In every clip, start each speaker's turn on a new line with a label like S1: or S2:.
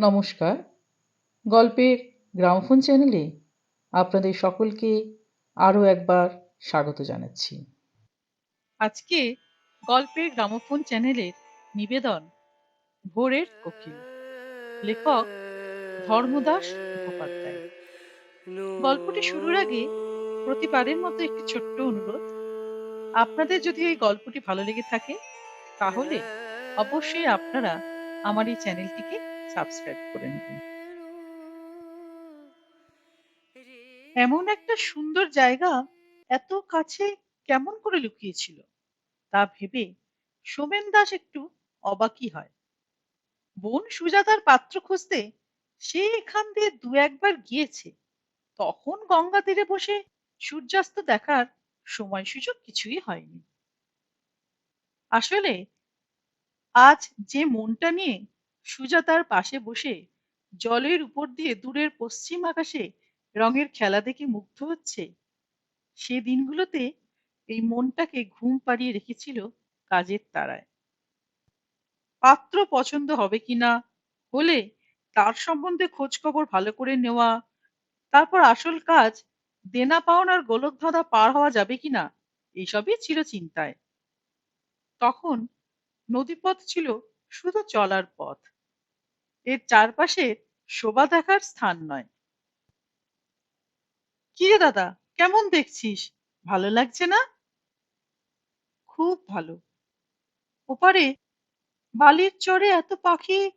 S1: নমস্কার। গল্পের গ্রামফোন চ্যানেলে আপনাদের সকলকে আরও একবার স্বাগত জানাচ্ছি। আজকে গল্পের গ্রামোফোন চ্যানেলের নিবেদন ভোরের কোকিল, লেখক ধর্মদাস মুখোপাধ্যায়। গল্পটি শুরুর আগে প্রতিবারের মতো একটি ছোট্ট অনুরোধ। আপনাদের যদি এই গল্পটি ভালো লেগে থাকে, তাহলে অবশ্যই আপনারা আমার এই চ্যানেলটিকে সাবস্ক্রাইব করে নেবেন। এমন একটা সুন্দর জায়গা এত কাছে কেমন করে লুকিয়েছিল তা ভেবে সোমেন দাস একটু অবাকই হয়। বোন সুজাতার পাত্র খুঁজতে সে এখান দিয়ে দু একবার গিয়েছে তখন গঙ্গা তীরে বসে সূর্যাস্ত দেখার সময় সুযোগ কিছুই হয়নি। আসলে আজ যে মনটা নিয়ে সুজাতার পাশে বসে জলের উপর দিয়ে দূরের পশ্চিম আকাশে রঙের খেলা দেখে মুগ্ধ হচ্ছে। সে দিনগুলোতে এই মনটাকে ঘুম পাড়িয়ে রেখেছিল কাজের তারায়। পাত্র পছন্দ হবে কিনা, হলে তার সম্বন্ধে খোঁজ খবর ভালো করে নেওয়া, তারপর আসল কাজ দেনা পাওনার গোলক ধাঁধা পার হওয়া যাবে কিনা এইসবই ছিল চিন্তায়। তখন নদীপথ ছিল শুধু চলার পথ। এর চারপাশে শোভা দেখার স্থান নয়। কি রে দাদা, কেমন দেখছিস? ভালো লাগছে না? খুব ভালো। ওপারে বালির চরে এত পাখি,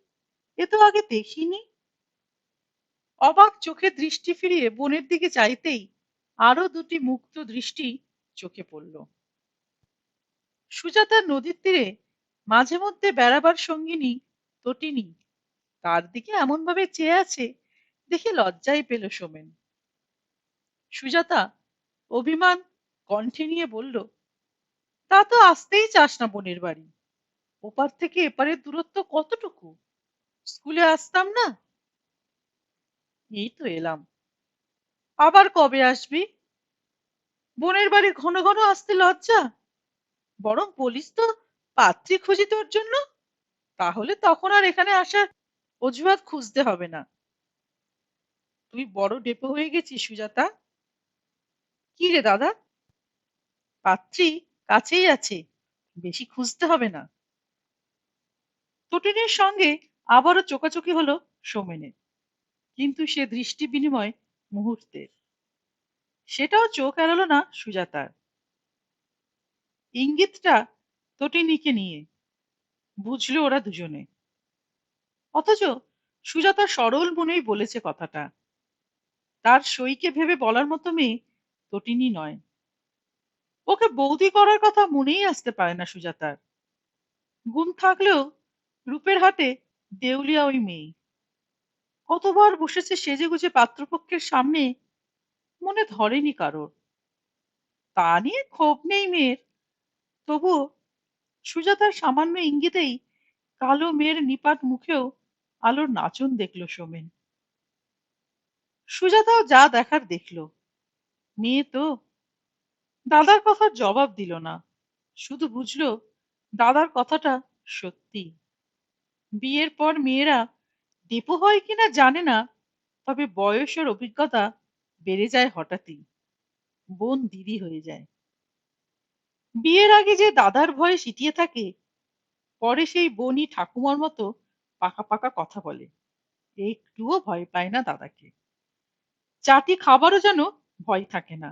S1: এ তো আগে দেখিনি। অবাক চোখে দৃষ্টি ফিরিয়ে বনের দিকে চাইতেই আরও দুটি মুক্ত দৃষ্টি চোখে পড়ল। সুজাতার নদীর তীরে মাঝে মধ্যে বেড়াবার সঙ্গিনী, তটিনী তার দিকে এমন ভাবে চেয়ে আছে দেখে লজ্জাই পেল সোমেন। সুজাতা অভিমান কণ্ঠে নিয়ে বলল, তা তো আসতেই চাস না বোনের বাড়ি। ওপার থেকে এপারের দূরত্ব কতটুকু? স্কুলে আসতাম না? এই তো এলাম। আবার কবে আসবি? বোনের বাড়ি ঘন ঘন আসতে লজ্জা। বরং বলিস তো, পাত্রী খুঁজি তোর জন্য। তাহলে তখন আর এখানে আসার অজুহাত খুঁজতে হবে না। তুই বড় ডেপো হয়ে গেছিস, সুজাতা। কি রে দাদা? পাত্রী কাছেই আছে, বেশি খুঁজতে হবে না। তটিনীর সঙ্গে আবারও চোকাচোকি হলো সোমেনের, কিন্তু সে দৃষ্টি বিনিময় মুহূর্তের। সেটাও চোখ এড়ালো না সুজাতার। ইঙ্গিতটা তটিনীকে নিয়ে, বুঝলো ওরা দুজনে। অথচ সুজাতা সরল মনেই বলেছে কথাটা। তার সইকে ভেবে বলার মতো মেয়ে তটিনী নয়। ওকে বৌদি করার কথা মনেই আসতে পারে না সুজাতার গুণ থাকলেও রূপের হাতে দেউলিয়া ওই মেয়ে। কতবার বসেছে সেজে গুজে পাত্রপক্ষের সামনে মনে ধরেনি কারোর। তা নিয়ে ক্ষোভ নেই মেয়ের। তবুও সুজাতার সামান্য ইঙ্গিতেই কালো মেয়ের নিপাত মুখেও আলোর নাচন দেখল সোমেন। সুজাতাও যা দেখার দেখল। মেয়ে তো। দাদার কথার জবাব দিল না। শুধু বুঝলো, দাদার কথাটা সত্যি। বিয়ের পর মেয়েরা ডেপো হয় কিনা জানে না, তবে বয়সের অভিজ্ঞতা বেড়ে যায় হঠাৎই। বোন দিদি হয়ে যায়। বিয়ের আগে যে দাদার ভয়ে সিটিয়ে থাকে, পরে সেই বোনই ঠাকুমার মতো পাকা পাকা কথা বলে। একটুও ভয় পায় না দাদাকে। চাটি খাবারও যেন ভয় থাকে না।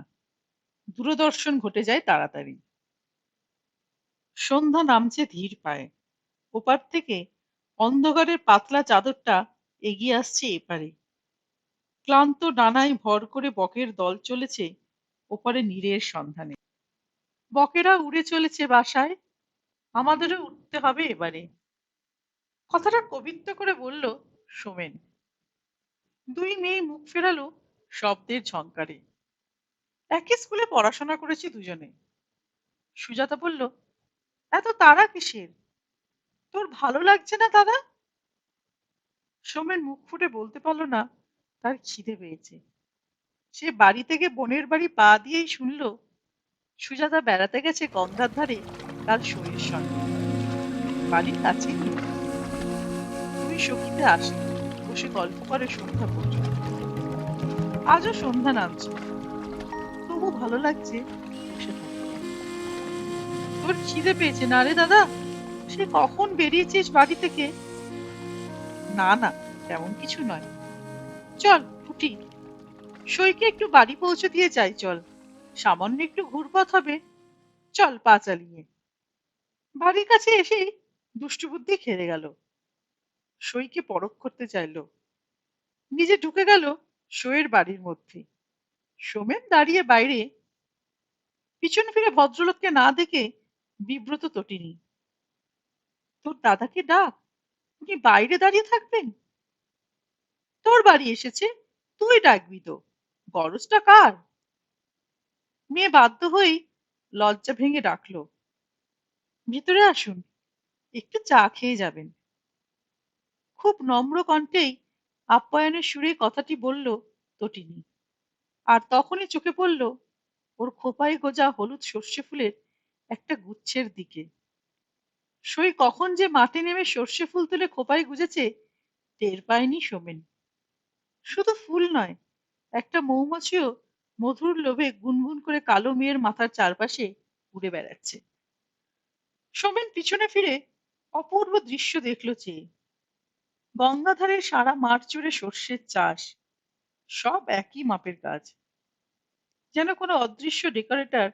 S1: দূরদর্শন ঘটে যায় তাড়াতাড়ি। সন্ধ্যা নামছে ধীর পায়। ওপার থেকে অন্ধকারের পাতলা চাদরটা এগিয়ে আসছে এপারে। ক্লান্ত ডানায় ভর করে বকের দল চলেছে ওপারে নীরের সন্ধানে। বকেরা উড়ে চলেছে বাসায়। আমাদেরও উঠতে হবে এবারে। কথাটা কবিত্ব করে বলল, সোমেন, দুই মেয়ে মুখ ফেরালো শব্দের ঝঙ্কারে একই স্কুলে পড়াশোনা করেছি দুজনে। সুজাতা বলল, এত তারা কিসের? তোর ভালো লাগছে না দাদা? সোমেন মুখ ফুটে বলতে পারল না, তার খিদে পেয়েছে। সে বাড়ি থেকে বোনের বাড়ি পা দিয়েই শুনল, সুজাতা বেড়াতে গেছে গঙ্গার ধারে তার শরীর সঙ্গে। বাড়ির কাছে সখীতে আসি, বসে গল্প করে সন্ধ্যা পর্যন্ত। আজও সন্ধ্যা নামছে। তবু ভালো লাগছে তোর খিদে পেয়েছে। না রে দাদা, সে কখন বেরিয়েছিস বাড়ি থেকে? না না, তেমন কিছু নয়। চল ফুটি সইকে একটু বাড়ি পৌঁছে দিয়ে যাই, চল। সামান্য একটু ঘুরপথ হবে। চল পা চালিয়ে। বাড়ির কাছে এসে দুষ্টু বুদ্ধি খেলে গেল। সইকে পরখ করতে চাইল। নিজে ঢুকে গেল সইয়ের বাড়ির মধ্যে। সোমেন দাঁড়িয়ে বাইরে। পিছন ফিরে ভদ্রলোককে না দেখে বিব্রত তটিনী। তোর দাদাকে ডাক, উনি বাইরে দাঁড়িয়ে থাকবেন? তোর বাড়ি এসেছে, তুই ডাকবি তো, গরজটা কার? মেয়ে বাধ্য হয়ে লজ্জা ভেঙে ডাকলো। ভিতরে আসুন, একটু চা খেয়ে যাবেন। খুব নম্র কণ্ঠেই আপ্যায়নের সুরে কথাটি বলল তটিনী। আর তখনই চোখে পড়ল ওর খোপায় গোজা হলুদ সর্ষে ফুলের একটা গুচ্ছের দিকে। সই কখন যে মাঠে নেমে সর্ষে ফুল তুলে খোপায় গুজেছে টের পায়নি সোমেন। শুধু ফুল নয়, একটা মৌমাছিও মধুর লোভে গুনগুন করে কালো মেয়ের মাথার চারপাশে উড়ে বেড়াচ্ছে। সোমেন পিছনে ফিরে অপূর্ব দৃশ্য দেখল চেয়ে। গঙ্গাধারের সারা মাঠ জুড়ে সর্ষের চাষ। সব একই মাপের কাজ যেন কোনো অদৃশ্য ডেকোরেটর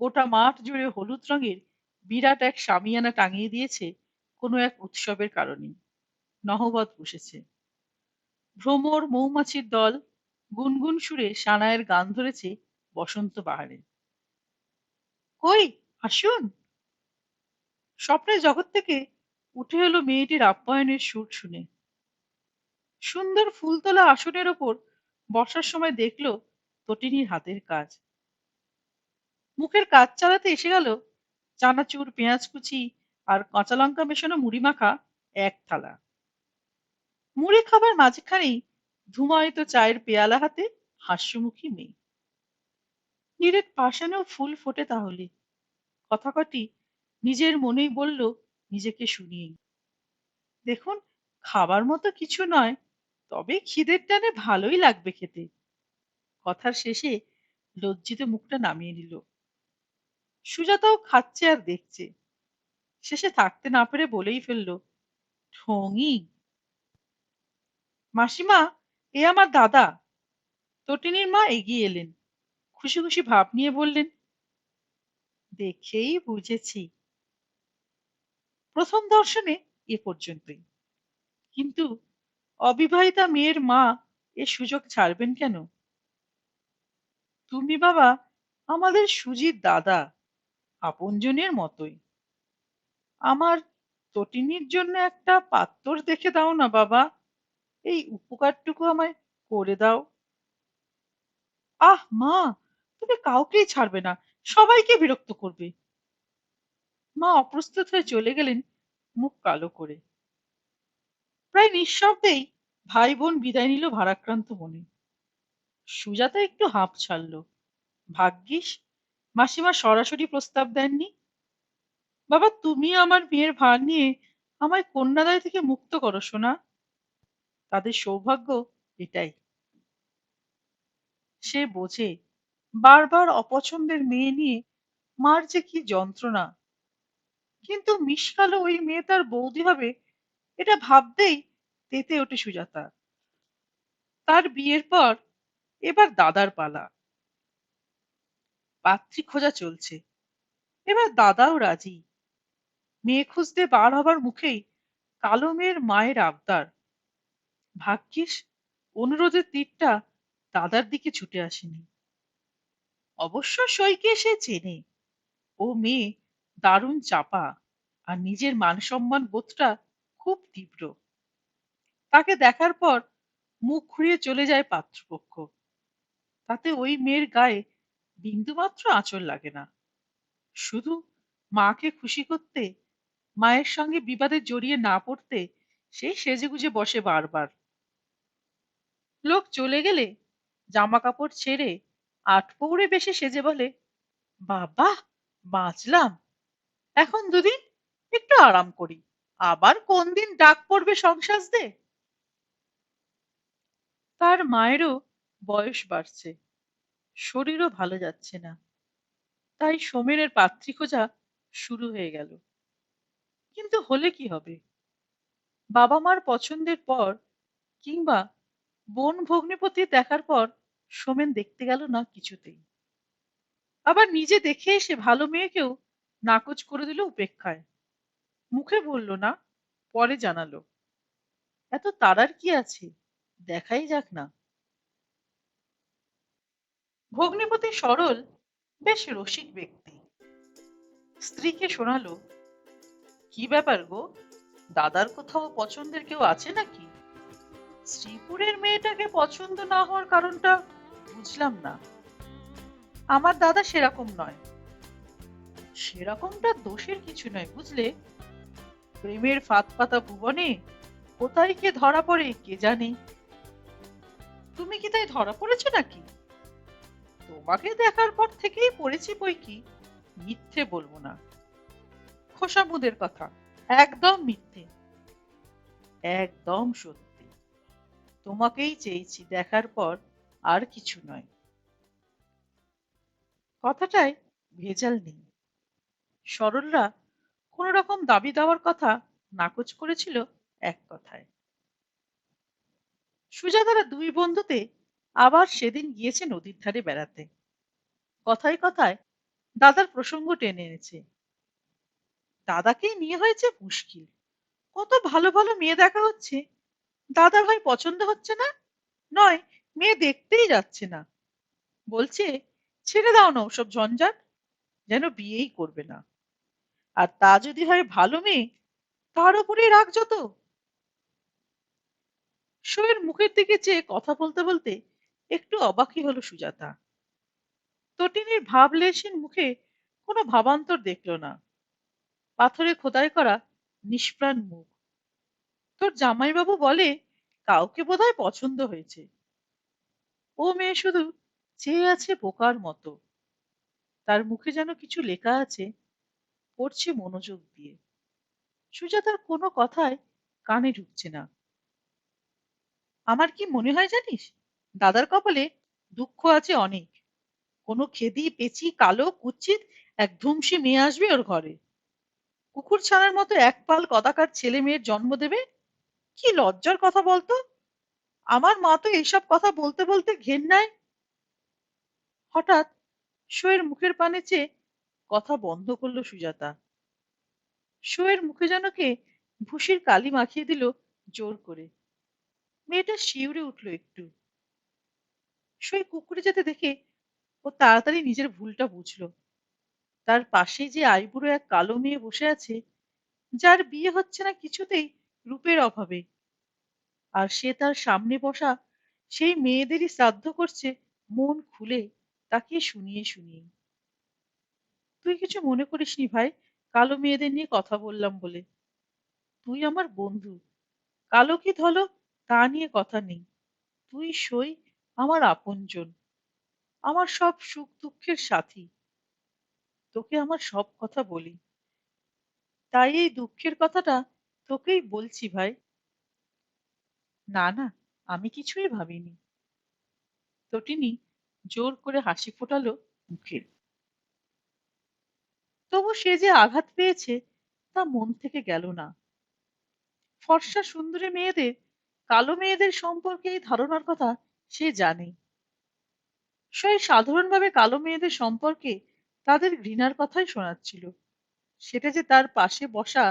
S1: গোটা মাঠ জুড়ে হলুদ রঙের বিরাট এক সামিয়ানা টাঙিয়ে দিয়েছে কোনো এক উৎসবের কারণে নহবত বসেছে। ভ্রমর মৌমাছির দল গুনগুন সুরে সানায়ের গান ধরেছে বসন্ত বাহারে কই, আসুন। স্বপ্নের জগৎ থেকে উঠে এলো মেয়েটির আপ্যায়নের সুর শুনে। সুন্দর ফুলতলা আসনের ওপর বসার সময় দেখল তটিনীর হাতের কাজ। মুখের কাজ চালাতে এসে গেল চানাচুর, পেঁয়াজ কুচি আর কাঁচা লঙ্কা মেশানো মুড়ি মাখা এক থালা। মুড়ি খাবার মাঝখানেই ধুমায়িত চায়ের পেয়ালা হাতে হাস্যমুখী মেয়ে। নীরের পাশানেও ফুল ফোটে তাহলে। কথা কটি নিজের মনেই বলল, নিজেকে শুনিয়েই। দেখুন, খাবার মতো কিছু নয় তবে খিদের টানে ভালোই লাগবে খেতে। কথার শেষে লজ্জিত মুখটা নামিয়ে নিল। সুজাতাও খাচ্ছে আর দেখছে। শেষে থাকতে না পেরে বলেই ফেলল, ঠঙি! মাসিমা, এ আমার দাদা। তটিনীর মা এগিয়ে এলেন। খুশি খুশি ভাব নিয়ে বললেন, দেখেই বুঝেছি। প্রথম দর্শনে এ পর্যন্তই। কিন্তু অবিবাহিতা মেয়ের মা এ সুযোগ ছাড়বেন কেন? তুমি বাবা, আমাদের সুজির দাদা, আপনজনের মতোই। আমার তটিনীর জন্য একটা পাত্তর দেখে দাও না বাবা। এই উপকারটুকু আমায় করে দাও। আহ, মা, তুমি কাউকেই ছাড়বে না, সবাইকে বিরক্ত করবে। মা অপ্রস্তুত হয়ে চলে গেলেন মুখ কালো করে। প্রায় নিঃশব্দেই ভাই বোন বিদায় নিল ভারাক্রান্ত মনে। সুজাতা একটু হাঁপ ছাড়ল। ভাগ্যিস, মাসিমা সরাসরি প্রস্তাব দেননি। বাবা, তুমি আমার বিয়ের ভার নিয়ে আমায় কন্যাদায় থেকে মুক্ত করো, সোনা। তাদের সৌভাগ্য এটাই। সে বোঝে, বারবার অপছন্দের মেয়ে নিয়ে মার যে কি যন্ত্রণা। কিন্তু মিশকালো ওই মেয়ে তার বৌদি হবে, এটা ভাবতেই তেতে ওঠে সুজাতা। তার বিয়ের পর এবার দাদার পালা। পাত্রী খোঁজা চলছে। এবার দাদাও রাজি। মেয়ে খুঁজতে বার হবার মুখেই কালো মেয়ের মায়ের আবদার। ভাগ্যিস অনুরোধের তীরটা দাদার দিকে ছুটে আসেনি। অবশ্য সইকে সে চেনে। ও মেয়ে দারুণ চাপা আর নিজের মান সম্মান বোধটা খুব তীব্র। তাকে দেখার পর মুখ ঘুরিয়ে চলে যায় পাত্রপক্ষ। তাতে ওই মেয়ের গায়ে বিন্দুমাত্র আঁচল লাগে না। শুধু মাকে খুশি করতে, মায়ের সঙ্গে বিবাদে জড়িয়ে না পড়তে সেই সেজেগুজে বসে বারবার। লোক চলে গেলে জামা কাপড় ছেড়ে আট পৌড়ে বেশি সেজে বলে, বাবা, বাঁচলাম। এখন দুদিন একটু আরাম করি। আবার কোন দিন ডাক পড়বে সংসাস দে? তার মায়েরও বয়স বাড়ছে। শরীরও ভালো যাচ্ছে না। তাই সোমেনের পাত্রী খোঁজা শুরু হয়ে গেল। কিন্তু হলে কি হবে? বাবা মার পছন্দের পর কিংবা বোন ভগ্নিপতি দেখার পর সোমেন দেখতে গেল না কিছুতেই। আবার নিজে দেখে এসে ভালো মেয়েকেও নাকচ করে দিল উপেক্ষায়। মুখে বলল, না, পরে জানালো। এত তারার কি আছে? দেখাই যাক না। ভগ্নিপতি সরল বেশ রসিক ব্যক্তি। স্ত্রীকে শোনালো, কি ব্যাপার গো? দাদার কোথাও পছন্দের কেউ আছে নাকি? শ্রীপুরের মেয়েটাকে পছন্দ না হওয়ার কারণটা বুঝলাম না। আমার দাদা সেরকম নয়। সেরকমটা দোষের কিছু নয়, বুঝলে? প্রেমের ফাঁদ পাতা ভুবনে কোথায় কে ধরা পড়ে কে জানে? তুমি কি তাই ধরা পড়েছো নাকি? তোমাকে দেখার পর থেকেই পড়েছি বই কি? মিথ্যে বলব না। খোসামুদের কথা। একদম মিথ্যে। একদম সত্যি। তোমাকেই চেয়েছি দেখার পর আর কিছু নয়। কথাটায় ভেজাল নেই। সরলরা কোন রকম দাবি দেওয়ার কথা নাকচ করেছিল এক কথায়। সুজাতারা দুই বন্ধুতে আবার সেদিন গিয়েছে নদীর ধারে বেড়াতে। কথায় কথায় দাদার প্রসঙ্গ টেনে এনেছে। দাদাকেই নিয়ে হয়েছে মুশকিল। কত ভালো ভালো মেয়ে দেখা হচ্ছে। দাদার ভাই পছন্দ হচ্ছে না, নয়, মেয়ে দেখতেই যাচ্ছে না। বলছে, ছেড়ে দাও না ওসব ঝঞ্ঝাট, যেন বিয়েই করবে না। আর তা যদি হয় ভালো মেয়ে, তার উপরে রাগ যত। শোয়ের মুখের দিকে চেয়ে কথা বলতে বলতে একটু অবাকই হলো সুজাতা। তটিনীর ভাবলেশীন মুখে কোনো ভাবান্তর দেখল না। পাথরে খোদাই করা নিষ্প্রাণ মুখ। তোর জামাইবাবু বলে কাউকে বোধহয় পছন্দ হয়েছে। ও মেয়ে শুধু চেয়ে আছে বোকার মতো। তার মুখে যেন কিছু লেখা আছে, পড়ছে মনোযোগ দিয়ে। সুজাতার কোনো কথায় কানে ঢুকছে না। আমার কি মনে হয় জানিস? দাদার কপালে দুঃখ আছে অনেক। কোনো খেদি, পেচি, কালো, কুচ্ছিত এক ধুমসি মেয়ে আসবে ওর ঘরে। কুকুর ছানার মতো এক পাল কদাকার ছেলে মেয়ের জন্ম দেবে? কি লজ্জার কথা বলতো? আমার মা তো এইসব কথা বলতে বলতে ঘেন্নায়। হঠাৎ শোয়ের মুখের পানে চেয়ে কথা বন্ধ করল সুজাতা। শোয়ের মুখে যেন কে ভুসির কালি মাখিয়ে দিল জোর করে। মেয়েটা শিউরে উঠল একটু। সই কুকুরে যেতে দেখে ও তাড়াতাড়ি নিজের ভুলটা বুঝলো। তার পাশে যে আইবুড়ো এক কালো মেয়ে বসে আছে, যার বিয়ে হচ্ছে না কিছুতেই রূপের অভাবে। আর সে তার সামনে বসা সেই মেয়েদেরই শ্রাদ্ধ করছে মন খুলে তাকে শুনিয়ে শুনিয়ে। তুই কিছু মনে করিস নি ভাই? কালো মেয়েদের নিয়ে কথা বললাম বলে। তুই আমার বন্ধু। কালো কি ধলো? তা নিয়ে কথা নেই। তুই সই আমার আপনজন। আমার সব সুখ দুঃখের সাথী। তোকে আমার সব কথা বলি। তাই এই দুঃখের কথাটা তোকেই বলছি ভাই। না না, আমি কিছুই ভাবিনি। তটিনী জোর করে হাসি ফোটালো মুখের। তবু সে যে আঘাত পেয়েছে তা মন থেকে গেল না। ফর্সা সুন্দরী মেয়েদের কালো মেয়েদের সম্পর্কে এই ধারণার কথা সে জানে। সে সাধারণভাবে কালো মেয়েদের সম্পর্কে তাদের ঘৃণার কথাই শোনাচ্ছিল। সেটা যে তার পাশে বসা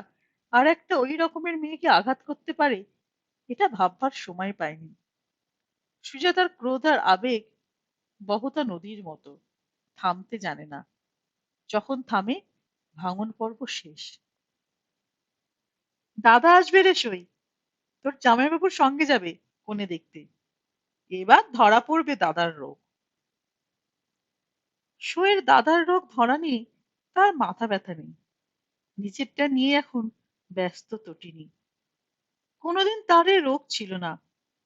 S1: আর একটা ওই রকমের মেয়েকে আঘাত করতে পারে, এটা ভাববার সময় পায়নি। সুজাতার ক্রোধ আর আবেগ বহতা নদীর মতো, থামতে জানে না। যখন থামে, ভাঙন পর্ব শেষ। দাদা আসবে রে সই। তোর জামাইবাবুর সঙ্গে যাবে কোণে দেখতে। এবার ধরা পড়বে দাদার রোগ। শোয়ের দাদার রোগ ধরা নিয়ে তার মাথা ব্যথা নেই। নিজেরটা নিয়ে এখন ব্যস্ত তটিনী। কোনোদিন তার রোগ ছিল না।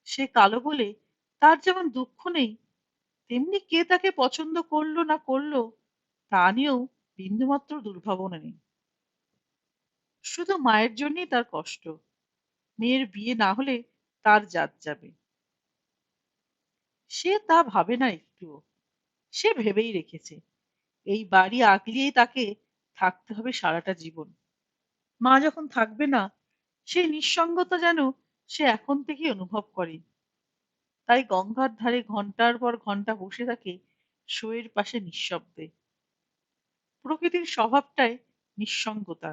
S1: সে কালো বলে তার যেমন দুঃখ নেই, তেমনি কে তাকে পছন্দ করল না করল তা নিয়েও বিন্দুমাত্র দুর্ভাবনা নেই। শুধু মায়ের জন্যই তার কষ্ট। মেয়ের বিয়ে না হলে তার জাত যাবে। সে তা ভাবে না একটুও। সে ভেবেই রেখেছে, এই বাড়ি আগলিয়েই তাকে থাকতে হবে সারাটা জীবন। মা যখন থাকবে না সেই নিঃসঙ্গতা যেন সে এখন থেকে অনুভব করে। তাই গঙ্গার ধারে ঘণ্টার পর ঘণ্টা বসে থাকে শোয়ের পাশে নিঃশব্দে। প্রকৃতির স্বভাবটাই নিঃসঙ্গতা।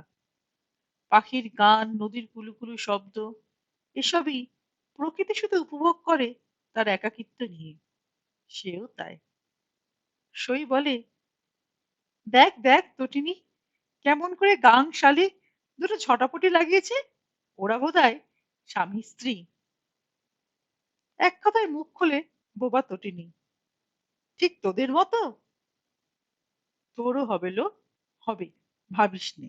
S1: পাখির গান, নদীর কুলুকুলু শব্দ, এসবই প্রকৃতি শুধু উপভোগ করে তার একাকিত্ব নিয়ে। সেও তাই। সই বলে, দেখ দেখ তটিনী, কেমন করে গাং শালি দুটো ছটাপটি লাগিয়েছে। ওরা বোধহয় স্বামী, স্ত্রী। এক কথায় মুখ খুলে বোবা তটিনী, ঠিক তোদের মতো? তোরও হবে লো হবে, ভাবিস নে।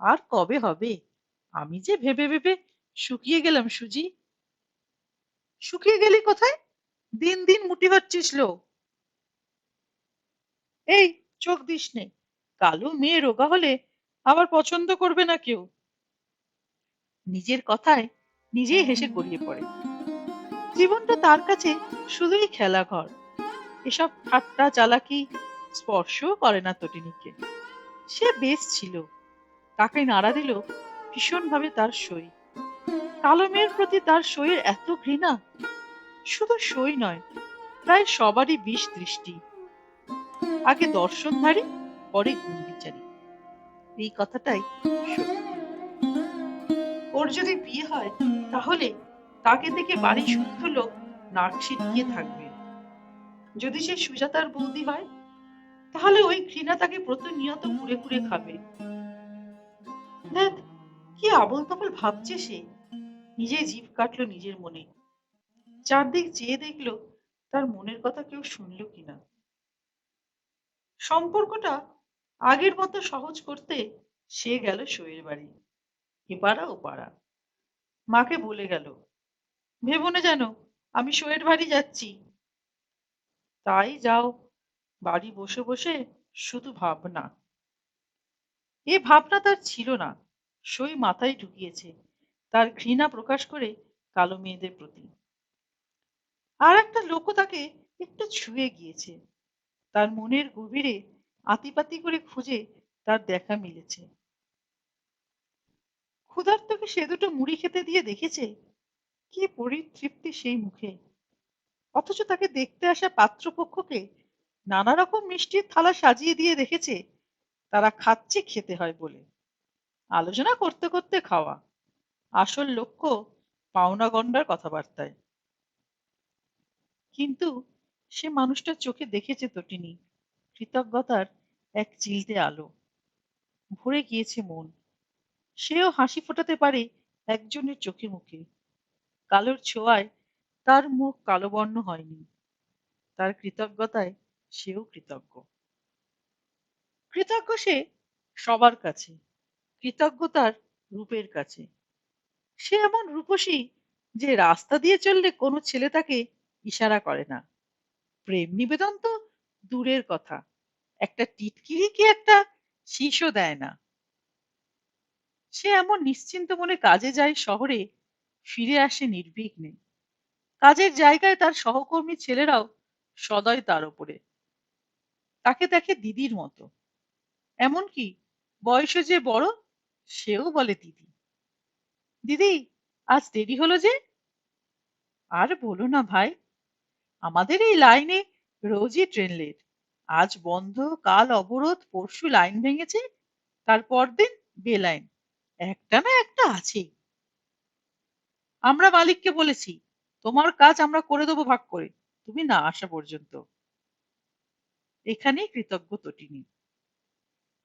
S1: আর কবে হবে? আমি যে ভেবে ভেবে শুকিয়ে গেলাম, সুজি। শুকিয়ে গেলি কোথায়? দিন দিন মুটি হচ্ছিস লো এই, চোখ দিস নে। কালো মেয়ে রোগা হলে আবার পছন্দ করবে না কেউ। নিজের কথায় নিজেই হেসে গড়িয়ে পড়ে। জীবনটা তার কাছে শুধুই খেলা ঘর এসব ঠাট্টা চালাকি স্পর্শও করে না তটিনীকে। সে বেশ ছিল। তাকে নাড়া দিল, ভীষণভাবে তার সই। কালো মেয়ের প্রতি তার সইয়ের এত ঘৃণা? শুধু সই নয়, প্রায় সবারই বিষ দৃষ্টি। আগে দর্শনধারী, পরে গুণ বিচারী এই কথাটাই ওর যদি বিয়ে হয়, তাহলে তাকে দেখে বাড়ি শুদ্ধ লোক নাক ছিটকিয়ে থাকবে। যদি সে সুজাতার বৌদি হয়, তাহলে ওই ঘৃণা তাকে প্রতিনিয়ত কুড়ে কুড়ে খাবে। দেখ কি আবল তাবল ভাবছে সে? নিজে জীব কাটলো নিজের মনে। চারদিক চেয়ে দেখল তার মনের কথা কেউ শুনলো কিনা। সম্পর্কটা আগের মতো সহজ করতে সে গেল শোয়ের বাড়ি। এ এপাড়া ও পাড়া মাকে বলে গেল, ভেবো না যেন, আমি শোয়ের বাড়ি যাচ্ছি। তাই যাও, বাড়ি বসে বসে শুধু ভাবনা। এ ভাবনা তার ছিল না। সই মাথায় ঢুকিয়েছে। তার ঘৃণা প্রকাশ করে কালো মেয়েদের প্রতি। আর একটা লোকও তাকে একটু ছুঁয়ে গিয়েছে। তার মনের গভীরে আতিপাতি করে খুঁজে তার দেখা মিলেছে। ক্ষুধার্তকে সে দুটো মুড়ি খেতে দিয়ে দেখেছে। কি পরিতৃপ্তি সেই মুখে। অথচ তাকে দেখতে আসা পাত্রপক্ষকে নানা রকম মিষ্টির থালা সাজিয়ে দিয়ে দেখেছে। তারা খাচ্ছে খেতে হয় বলে। আলোচনা করতে করতে খাওয়া। আসল লক্ষ্য পাওনা গন্ডার কথাবার্তায়। কিন্তু সে মানুষটার চোখে দেখেছে তটিনী কৃতজ্ঞতার এক চিলতে আলো। ভরে গিয়েছে মন। সেও হাসি ফোটাতে পারে একজনের চোখে মুখে। কালোর ছোঁয়ায় তার মুখ কালো বর্ণ হয়নি। তার কৃতজ্ঞতায় সেও কৃতজ্ঞ। কৃতজ্ঞ সে সবার কাছে, কৃতজ্ঞতার রূপের কাছে। সে এমন রূপসী যে রাস্তা দিয়ে চললে কোনো ছেলে তাকে ইশারা করে না। প্রেম নিবেদন তো দূরের কথা, একটা টিটকিরি কি একটা শীষও দেয় না। সে এমন নিশ্চিন্ত মনে কাজে যায় শহরে, ফিরে আসে নির্বিঘ্নে। কাজের জায়গায় তার সহকর্মী ছেলেরাও সদয় তার উপরে তাকে দেখে দিদির মতো। এমনকি বয়সে যে বড়, সেও বলে দিদি। দিদি, আজ দেরি হলো যে? আর বলো না ভাই, আমাদের এই লাইনে রোজই ট্রেন লেট। আজ বন্ধ, কাল অবরোধ, পরশু লাইন ভেঙেছে তারপর দিন বেলাইন। একটা না একটা আছেই আমরা মালিককে বলেছি, তোমার কাজ আমরা করে দেবো ভাগ করে। তুমি না আসা পর্যন্ত। এখানেই কৃতজ্ঞ তটিনী।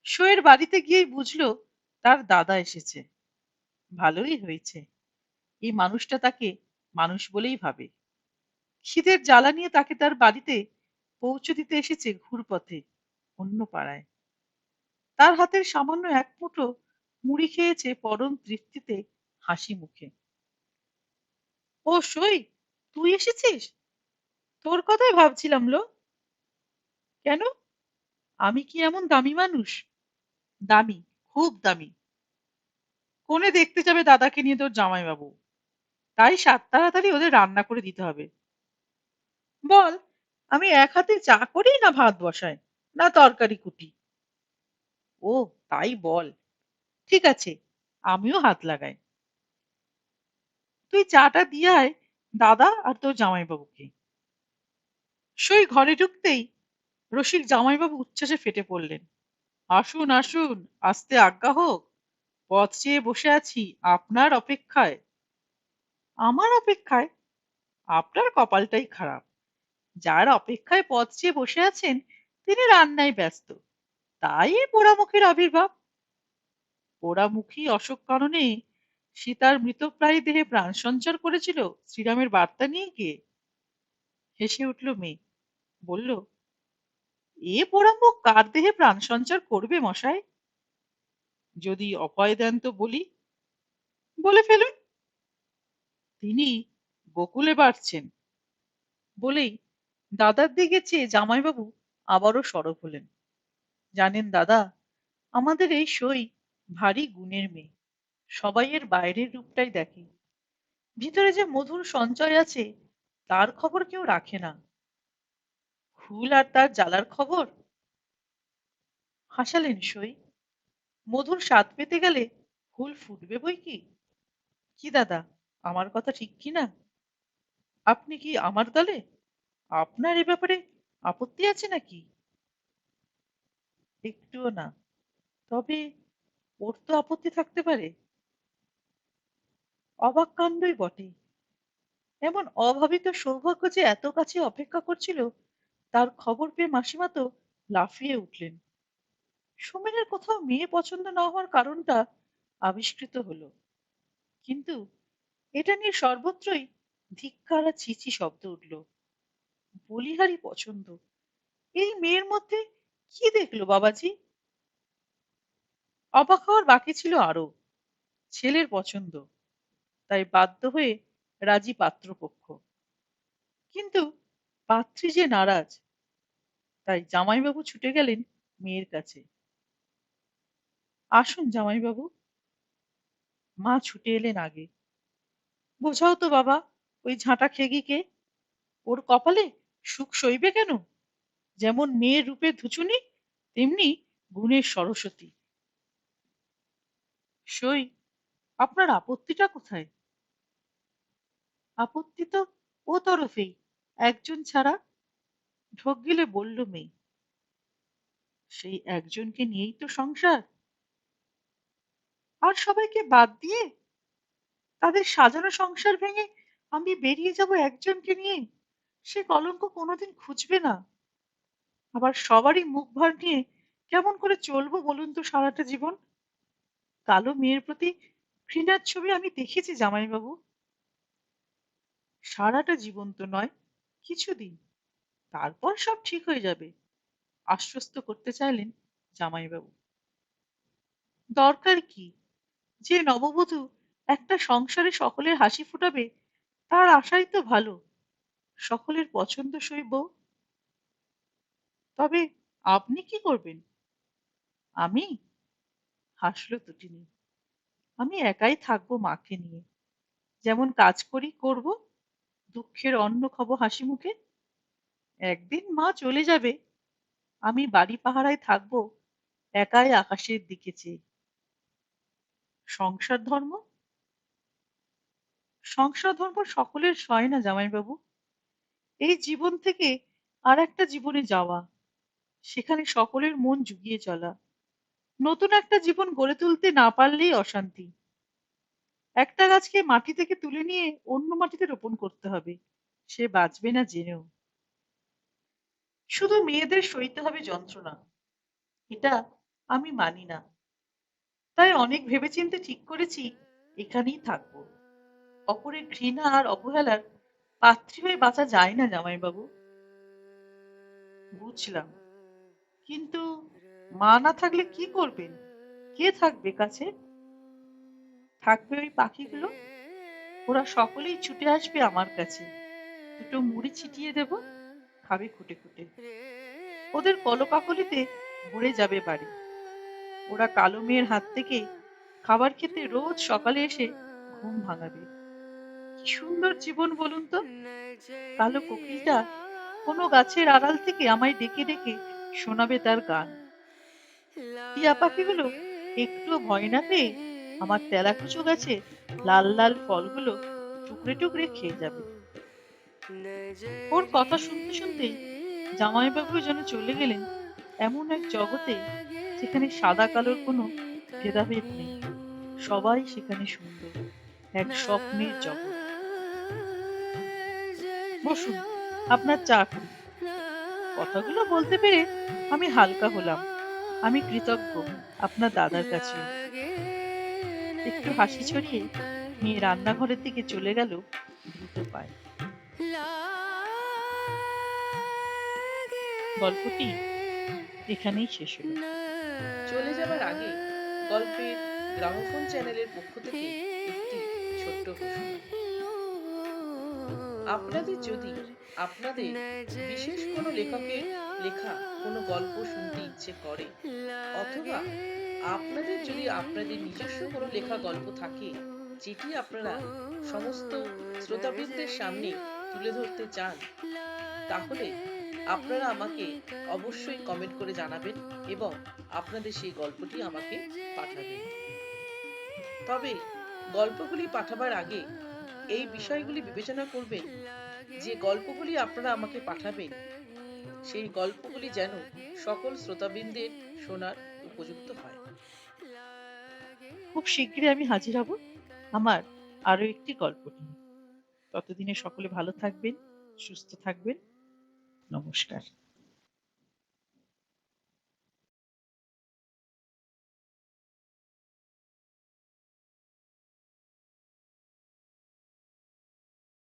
S1: শোয়ের বাড়িতে গিয়েই বুঝলো তার দাদা এসেছে। ভালোই হয়েছে। এই মানুষটা তাকে মানুষ বলেই ভাবে। খিদের জ্বালা নিয়ে তাকে তার বাড়িতে পৌঁছে দিতে এসেছে ঘুরপথে, অন্য পাড়ায়। তার হাতের সামান্য এক মুঠো মুড়ি খেয়েছে পরম তৃপ্তিতে হাসি মুখে। ও সই তুই এসেছিস? তোর কথাই ভাবছিলাম লো। কেন? আমি কি এমন দামি মানুষ? দামি, খুব দামি। কোনে দেখতে যাবে দাদাকে নিয়ে তোর জামাইবাবু? তাই সাত তাড়াতাড়ি ওদের রান্না করে দিতে হবে। বল, আমি এক হাতে চা করি না ভাত বসাই না তরকারি কুটি? ও, তাই বল। ঠিক আছে, আমিও হাত লাগাই। তুই চাটা দিয়ে দাদা আর তোর জামাইবাবুকে। সই ঘরে ঢুকতেই রসিক জামাইবাবু উচ্ছ্বাসে ফেটে পড়লেন। আসুন আসুন, আসতে আজ্ঞা হোক। পথ চেয়ে বসে আছি আপনার অপেক্ষায়। আমার অপেক্ষায়? আপনার কপালটাই খারাপ। যার অপেক্ষায় পথ চেয়ে বসে আছেন, তিনি রান্নায় ব্যস্ত। তাই পোড়ামুখীর আবির্ভাব। পোড়ামুখী অশোক কাননে সীতার মৃতপ্রায় দেহে প্রাণ সঞ্চার করেছিল শ্রীরামের বার্তা নিয়ে গিয়ে। হেসে উঠল মেয়ে। বলল এ পোড়ামুখ কার দেহে প্রাণ সঞ্চার করবে মশাই? যদি অভয় দেন তো বলি। বলে ফেলুন। তিনি গোকুলে বাড়ছেন। বলেই দাদার দিকে চেয়ে জামাইবাবু আবারও সরব হলেন। জানেন দাদা, আমাদের এই সই ভারী গুণের মেয়ে। সবাই এর বাইরের রূপটাই দেখে। ভিতরে যে মধুর সঞ্চয় আছে, তার খবর কেউ রাখে না। ফুল আর তার জ্বালার খবর? হাসালেন সই। মধুর স্বাদ পেতে গেলে ফুল ফুটবে বই কি? কি দাদা, আমার কথা ঠিক কি না? আপনি কি আমার দলে? আপনার এ ব্যাপারে আপত্তি আছে নাকি? একটুও না। তবে ওর তো আপত্তি থাকতে পারে। অবাক কাণ্ডই বটে। এমন অভাবিত সৌভাগ্য যে এত কাছে অপেক্ষা করছিল তার খবর পেয়ে মাসিমা তো লাফিয়ে উঠলেন। সোমেনের কোথাও মেয়ে পছন্দ না হওয়ার কারণটা আবিষ্কৃত হলো। কিন্তু এটা নিয়ে সর্বত্রই ধিক্কার ছিচি শব্দ উঠল। বলিহারি পছন্দ। এই মেয়ের মধ্যে কি দেখল বাবাজি? অবাক হওয়ার বাকি ছিল আরও ছেলের পছন্দ। তাই বাধ্য হয়ে রাজি পাত্রপক্ষ। কিন্তু পাত্রী যে নারাজ তাই জামাইবাবু ছুটে গেলেন মেয়ের কাছে। আসুন জামাইবাবু। মা ছুটে এলেন আগে। বোঝাও তো বাবা, ওই ঝাঁটা খেগিকে ওর কপালে সুখ সইবে কেন? যেমন মেয়ের রূপে ধুচুনি, তেমনি গুণের সরস্বতী। সই, আপনার আপত্তিটা কোথায়? আপত্তি তো ও তরফেই। একজন ছাড়া ঢোক গিলে বলল, মেয়ে, সেই একজনকে নিয়েই তো সংসার। আর সবাইকে বাদ দিয়ে তাদের সাজানো সংসার ভেঙে আমি বেরিয়ে যাব একজনকে নিয়ে, সে কলঙ্ক কোনোদিন খুঁজবে না। আবার সবারই মুখ ভার নিয়ে কেমন করে চলবো বলুন তো সারাটা জীবন? কালো মেয়ের প্রতি ঘৃণার ছবি আমি দেখেছি জামাইবাবু। সারাটা জীবন তো নয়, কিছুদিন। তারপর সব ঠিক হয়ে যাবে। আশ্বস্ত করতে চাইলেন জামাইবাবু। দরকার কি? যে নববধূ একটা সংসারে সকলের হাসি ফুটাবে, তার আশাই তো ভালো। সকলের পছন্দ সই বউ। তবে আপনি কি করবেন? আমি? হাসলো দুটিনি। আমি একাই থাকব মাকে নিয়ে। যেমন কাজ করি, করব। দুঃখের অন্ন খাব হাসি মুখে একদিন মা চলে যাবে। আমি বাড়ি পাহারায় থাকব, একাই আকাশের দিকে চেয়ে। সংসার ধর্ম? সংসার ধর্ম সকলের সয় না জামাইবাবু। এই জীবন থেকে আর একটা জীবনে যাওয়া, সেখানে সকলের মন জুগিয়ে চলা। নতুন একটা জীবন গড়ে তুলতে না পারলেই অশান্তি। একটা গাছকে মাটি থেকে তুলে নিয়ে অন্য মাটিতে রোপণ করতে হবে, সে বাঁচবে না জেনেও। শুধু মেয়েদের সইতে হবে যন্ত্রণা। এটা আমি মানি না। তাই অনেক ভেবেচিন্তে ঠিক করেছি, এখানেই থাকব। অপরের ঘৃণা আর অবহেলার পাত্রী হয়ে বাঁচা যায় না জামাইবাবু। বুঝলাম। কিন্তু মা না থাকলে কি করবেন? কে থাকবে কাছে? থাকবে ওই পাখিগুলো? ওরা সকলেই ছুটে আসবে আমার কাছে। দুটো মুড়ি ছিটিয়ে দেব। খাবে খুঁটে খুঁটে। ওদের কলকাকলিতে ভরে যাবে বাড়ি। ওরা কালো মেয়ের হাত থেকে খাবার খেতে রোজ সকালে এসে ঘুম ভাঙাবে। কি সুন্দর জীবন বলুন তো। কালো কোকিলটা কোনো গাছের আড়াল থেকে আমায় ডেকে ডেকে শোনাবে তার গান। টিয়া পাখিগুলো একটু ভয় না পেয়ে আমার তেলাকুচো গাছে লাল লাল ফলগুলো টুকরে টুকরে খেয়ে যাবে। ওর কথা শুনতে শুনতেই জামাইবাবু যেন চলে গেলেন এমন এক জগতে যেখানে সাদা কালোর কোনো ভেদাভেদ নেই। সবাই সেখানে সুন্দর এক স্বপ্নের জগৎ। বসুন, আপনার চা কথাগুলো বলতে পেরে আমি হালকা হলাম। আমি কৃতজ্ঞ আপনার দাদার কাছে। একটু হাসি ছড়িয়ে মেয়ে রান্নাঘরের দিকে চলে গেল দ্রুত পায়। গল্পটি এখানেই শেষ হলো।
S2: চলে যাবার আগে গল্পের গ্রামোফোন চ্যানেলের পক্ষ থেকে একটি ছোট্ট আপনাদের যদি আপনাদের বিশেষ কোনো লেখকের লেখা, কোনো গল্প শুনতে ইচ্ছে করে, অথবা আপনাদের যদি আপনাদের নিজস্ব কোনো লেখা গল্প থাকে, যেটি আপনারা সমস্ত শ্রোতাবৃন্দের সামনে তুলে ধরতে চান, তাহলে আপনারা আমাকে অবশ্যই কমেন্ট করে জানাবেন এবং আপনাদের সেই গল্পটি আমাকে পাঠাবেন। তবে গল্পগুলি পাঠাবার আগে এই বিষয়গুলি বিবেচনা করবেন, যে গল্পগুলি আপনারা আমাকে পাঠাবেন, সেই গল্পগুলি যেন সকল শ্রোতাবৃন্দের শোনার উপযুক্ত হয়।
S1: খুব শীঘ্রই আমি হাজির হব আমার আরও একটি গল্প নিয়ে। ততদিনে সকলে ভালো থাকবেন, সুস্থ থাকবেন। নমস্কার।